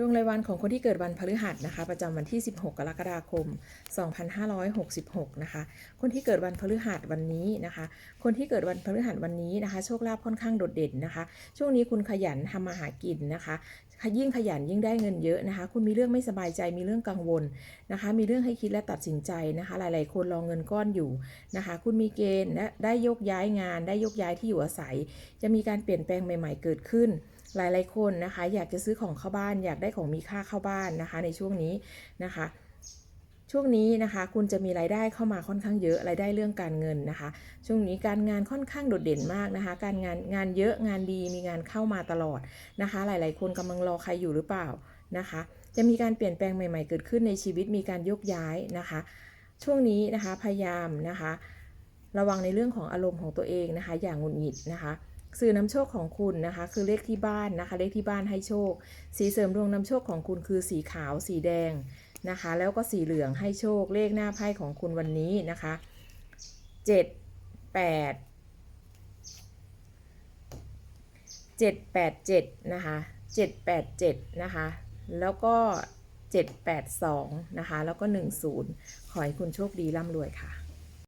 ดวงรายวันของคนที่เกิดวันพฤหัสนะคะ ประจำวันที่ 16 กรกฎาคม 2566 นะคะ คนที่เกิดวันพฤหัสวันนี้นะคะ คนที่เกิดวันพฤหัสวันนี้นะคะ โชคลาภค่อนข้างโดดเด่นนะคะ ช่วงนี้คุณขยันทำมาหากินนะคะยิ่งขยันยิ่งได้เงินเยอะนะคะ คุณมีเรื่องไม่สบายใจมีเรื่องกังวลนะคะ มีเรื่องให้คิดและตัดสินใจนะคะ หลาย ๆ คนรอเงินก้อนอยู่นะคะ คุณมีเกณฑ์และได้ยกย้ายงาน ได้ยกย้ายที่อยู่อาศัย จะมีการเปลี่ยนแปลงใหม่ ๆ เกิดขึ้น หลายๆคนนะคะ อยากจะซื้อของเข้าบ้าน อยากได้ของมีค่าเข้าบ้านนะคะ ในช่วงนี้นะคะช่วงนี้นะคะคุณจะมีรายได้เข้ามาค่อนข้างเยอะรายได้เรื่องการเงินนะคะ ช่วงนี้การงานค่อนข้างโดดเด่นมากนะคะ การงานงานเยอะงานดีมีงานเข้ามาตลอดนะคะ หลาย ๆ คนกำลังรอใครอยู่หรือเปล่านะคะ จะมีการเปลี่ยนแปลงใหม่ ๆ เกิดขึ้นในชีวิตมีการยกย้ายนะคะ ช่วงนี้นะคะพยายามนะคะ ระวังในเรื่องของอารมณ์ของตัวเองนะคะ อย่างหงุดหงิดนะคะ สื่อนำโชคของคุณนะคะ คือเลขที่บ้านนะคะ เลขที่บ้านให้โชค สีเสริมดวงนำโชคของคุณคือสีขาว สีแดงนะคะ แล้วก็สีเหลืองให้โชค เลขหน้าไพ่ของคุณวันนี้นะคะเจ็ดแปดเจ็ดแปดเจ็ดนะคะเจ็ดแปดเจ็ดนะคะ แล้วก็เจ็ดแปดสองนะคะ แล้วก็หนึ่งศูนย์ขอให้คุณโชคดีร่ำรวยค่ะ